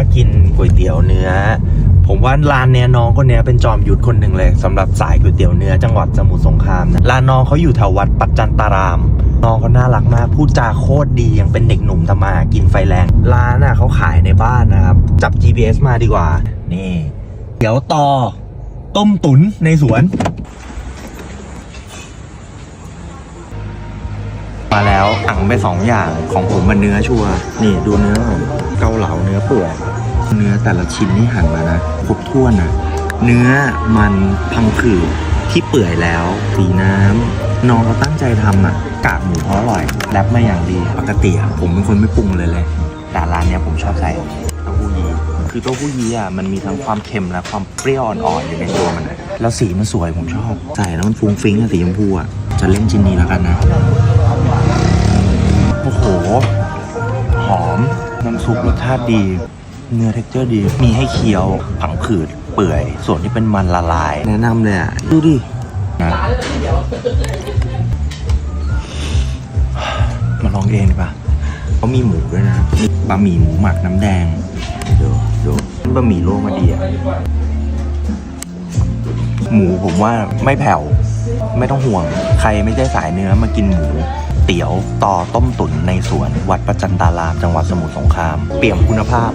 มากินก๋วยเตี๋ยวเนื้อ ผมว่าร้านเนี้ยน้องคนเนี้ยเป็นจอมยุทธคนหนึ่งเลยสำหรับสายก๋วยเตี๋ยวเนื้อจังหวัดสมุทรสงครามนะร้านน้องเขาอยู่แถววัดปัจจันตาราม น้องเขาน่ารักมากพูดจาโคตรดียังเป็นเด็กหนุ่มทำมาหากินไฟแรง ร้านอะเขาขายในบ้านนะครับ จับ GPS มาดีกว่า นี่เดี๋ยวต่อต้มตุ๋นในสวน มาแล้วสั่งไปสองอย่างของผมมันเนื้อชัวนี่ดูเนื้อผม เกาเหลาเนื้อเปื่อยเนื้อแต่ละชิ้นนี่หั่นมานะครบถ้วนนะเนื้อมันพังผืดที่เปื่อยแล้วสีน้ำน้องเขาตั้งใจทำอะ กากหมูเขาอร่อยแรปมาอย่างดีปกติอะผมเป็นคนไม่ปรุงเลยเลย แต่ร้านเนี้ยผมชอบใส่เต้าหู้ยี้คือเต้าหู้ยี้อะมันมีทั้งความเค็มและความเปรี้ยวอ่อนๆอยู่ในตัวมันอะแล้วสีมันสวยผมชอบ ใส่แล้วมันฟุ้งฟิ้งอะสีชมพูอะจะเล่นชิ้นนี้แล้วกันนะ น้ำซุปรสชาติดี เนื้อเท็กเจอร์ดี มีให้เคี้ยวผังผืดเปื่อย ส่วนที่เป็นมันละลาย แนะนำเลยอะ ดูดินะมาลองเองดีป่ะเขามีหมูด้วยนะมีบะหมี่หมูหมักน้ำแดงดูดูบะหมี่โลมาดีอะหมูผมว่าไม่แผ่ว ไม่ต้องห่วง ใครไม่ใช่สายเนื้อมากินหมูเตี๋ยวต่อต้มตุ๋นในสวนวัดประจันตารามจังหวัดสมุทรสงคราม เปี่ยมคุณภาพ